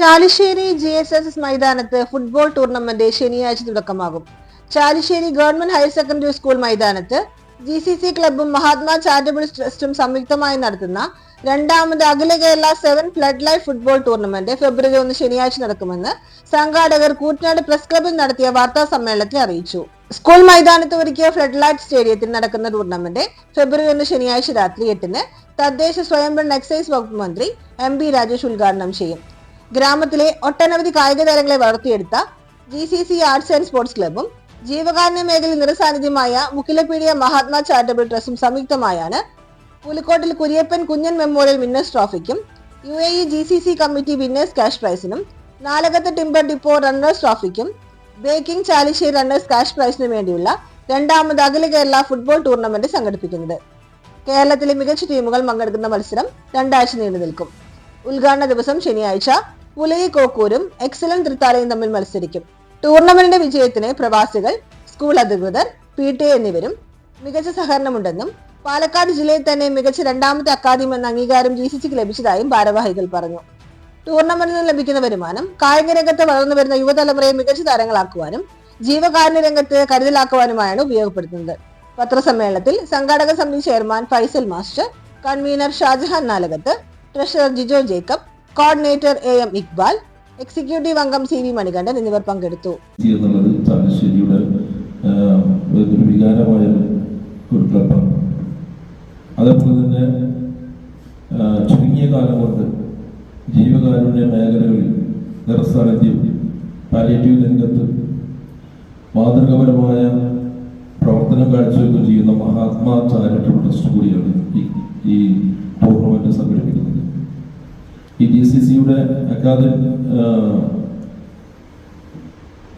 Chalissery G S S S മൈതാനത്ത് football tournament ശനിയാഴ്ച തുടക്കമാകും. Chalissery government higher secondary school മൈതാനത്ത് ജി സി സി ക്ലബും മഹാത്മാ ചാരിറ്റബിൾ ട്രസ്റ്റും സംയുക്തമായി നടത്തുന്ന രണ്ടാമത് അഖില Kerala seven flood light football tournament February ഒന്ന് ശനിയാഴ്ച നടക്കുമെന്ന് സംഘാടകർ കൂറ്റനാട് പ്രസ് ക്ലബിൽ നടത്തിയ വാർത്താ സമ്മേളനത്തിൽ അറിയിച്ചു. സ്കൂൾ മൈതാനത്ത് ഒരുക്കിയ ഫ്ലഡ് ലൈറ്റ് സ്റ്റേഡിയത്തിൽ നടക്കുന്ന ടൂർണമെന്റ് ഫെബ്രുവരി ഒന്ന് ശനിയാഴ്ച രാത്രി എട്ടിന് തദ്ദേശ സ്വയംഭരണ എക്സൈസ് വകുപ്പ് മന്ത്രി എം ബി രാജേഷ് ഉദ്ഘാടനം ചെയ്യും. ഗ്രാമത്തിലെ ഒട്ടനവധി കായിക താരങ്ങളെ വളർത്തിയെടുത്ത G C C arts and sports ക്ലബ്ബും ജീവകാരുണ്യ മേഖലയിൽ നിറസാന്നിധ്യമായ മുക്കിലപീഡിയ മഹാത്മാ ചാരിറ്റബിൾ ട്രസ്റ്റും സംയുക്തമായാണ് Pulikottil Kuriappan Kunjan memorial winners ട്രോഫിക്കും U A E G C C committee winners cash പ്രൈസിനും Nalakath timber depot runners ട്രോഫിക്കും ബേക്കിംഗ് ചാലിശ്ശേരി റണ്ണേഴ്സ് ക്യാഷ് പ്രൈസിനും വേണ്ടിയുള്ള രണ്ടാമത് അഖില കേരള ഫുട്ബോൾ ടൂർണമെന്റ് സംഘടിപ്പിക്കുന്നത്. കേരളത്തിലെ മികച്ച ടീമുകൾ പങ്കെടുക്കുന്ന മത്സരം രണ്ടാഴ്ച നീണ്ടു നിൽക്കും. ഉദ്ഘാടന ദിവസം ശനിയാഴ്ച പുലയി കോക്കൂരും എക്സലൻ തൃത്താലയും തമ്മിൽ മത്സരിക്കും. ടൂർണമെന്റിന്റെ വിജയത്തിന് പ്രവാസികൾ സ്കൂൾ അധികൃതർ പി ടി എ എന്നിവരും മികച്ച സഹകരണമുണ്ടെന്നും പാലക്കാട് ജില്ലയിൽ തന്നെ മികച്ച രണ്ടാമത്തെ അക്കാദമി എന്ന അംഗീകാരം ജി സി സിക്ക് ലഭിച്ചതായും ഭാരവാഹികൾ പറഞ്ഞു. ടൂർണമെന്റിൽ നിന്ന് ലഭിക്കുന്ന വരുമാനം കായിക രംഗത്ത് വളർന്നു വരുന്ന യുവതലമുറയെ മികച്ച താരങ്ങളാക്കുവാനും ജീവകാരുണ്യ രംഗത്ത് കരുതലാക്കുവാനുമായാണ് ഉപയോഗപ്പെടുത്തുന്നത്. പത്രസമ്മേളനത്തിൽ സംഘാടക സമിതി chairman Faisal master convener Shajahan Nalakath treasurer Jijo Jacob coordinator A M Iqbal executive അംഗം സി വി മണികണ്ഠൻ എന്നിവർ പങ്കെടുത്തു. അതേപോലെ തന്നെ ചുരുങ്ങിയ കാലം കൊണ്ട് ജീവകാരുണ്യ മേഖലകളിൽ നിറസാന്നിധ്യം പാലിയേറ്റീവ് രംഗത്ത് മാതൃകപരമായ പ്രവർത്തനം കാഴ്ചവെക്കുകയും ചെയ്യുന്ന മഹാത്മാ ചാരിറ്റബിൾ ട്രസ്റ്റ് കൂടിയാണ് ഈ ഈ ടൂർണമെന്റ് സംഘടിപ്പിക്കുന്നത് ഈ ഡി സി സിയുടെ അക്കാദമി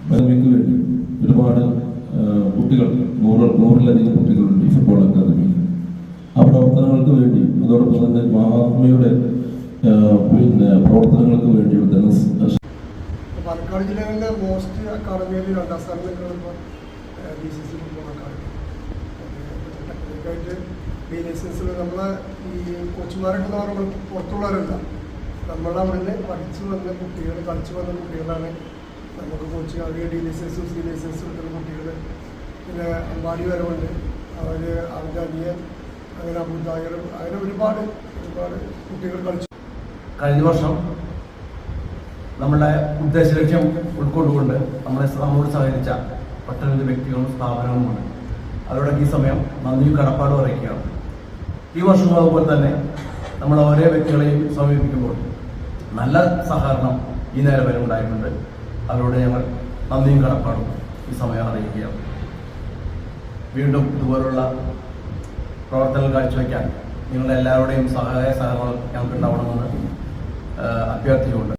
അക്കാദമിക്ക് വേണ്ടി ഒരുപാട് കുട്ടികൾ നൂറ് നൂറിലധികം കുട്ടികളുണ്ട് ഈ ഫുട്ബോൾ അക്കാദമി. ആ പ്രവർത്തനങ്ങൾക്ക് വേണ്ടി അതോടൊപ്പം തന്നെ മഹാത്മയുടെ പിന്നെ പ്രവർത്തനങ്ങൾക്ക് വേണ്ടിയുള്ള ധന പാലക്കാട് ജില്ലകളിലെ മോസ്റ്റ് അക്കാദമിയിൽ രണ്ടാം സ്ഥാനം സി ഫുട്ബോൾ അക്കാദമി. ടെക്നിക്കായിട്ട് ബി ലൈസൻസിൽ ഈ കോച്ചുമാരൊക്കെ എന്ന് പുറത്തുള്ളവരല്ല. നമ്മളെ അവിടുന്ന് പഠിച്ചു വന്ന കുട്ടികൾ കളിച്ചു വന്ന കുട്ടികളാണ് നമുക്ക് കോച്ച് അവർ ഡി ലൈസൻസും സി ലൈസൻസും എടുക്കുന്ന കുട്ടികൾ. പിന്നെ അമ്പാടി വരവുണ്ട് അവർ അനിയൻ അങ്ങനെ അബുദായർ അങ്ങനെ ഒരുപാട് ഒരുപാട് കുട്ടികൾ കളിച്ചു. കഴിഞ്ഞ വർഷം നമ്മുടെ ഉദ്ദേശ ലക്ഷ്യം ഉൾക്കൊണ്ടുകൊണ്ട് നമ്മളെ നമ്മോട് സഹകരിച്ച ഒട്ടനവധി വ്യക്തികളും സ്ഥാപനങ്ങളുമുണ്ട് അവരോടൊക്കെ ഈ സമയം നന്ദിയും കടപ്പാടും അറിയിക്കുകയാണ്. ഈ വർഷവും അതുപോലെ തന്നെ നമ്മൾ ഓരോ വ്യക്തികളെയും സമീപിക്കുമ്പോൾ നല്ല സഹകരണം ഈ നേരം വരെ ഉണ്ടായിട്ടുണ്ട്. അവരോട് ഞങ്ങൾ നന്ദിയും കടപ്പാടും ഈ സമയം അറിയിക്കുകയാണ്. വീണ്ടും ഇതുപോലുള്ള പ്രവർത്തനങ്ങൾ കാഴ്ചവെക്കാൻ നിങ്ങളുടെ എല്ലാവരുടെയും സഹായ സഹകരണം ഞങ്ങൾക്ക് ഉണ്ടാവണമെന്ന് അഭ്യർത്ഥിച്ചുകൊണ്ട്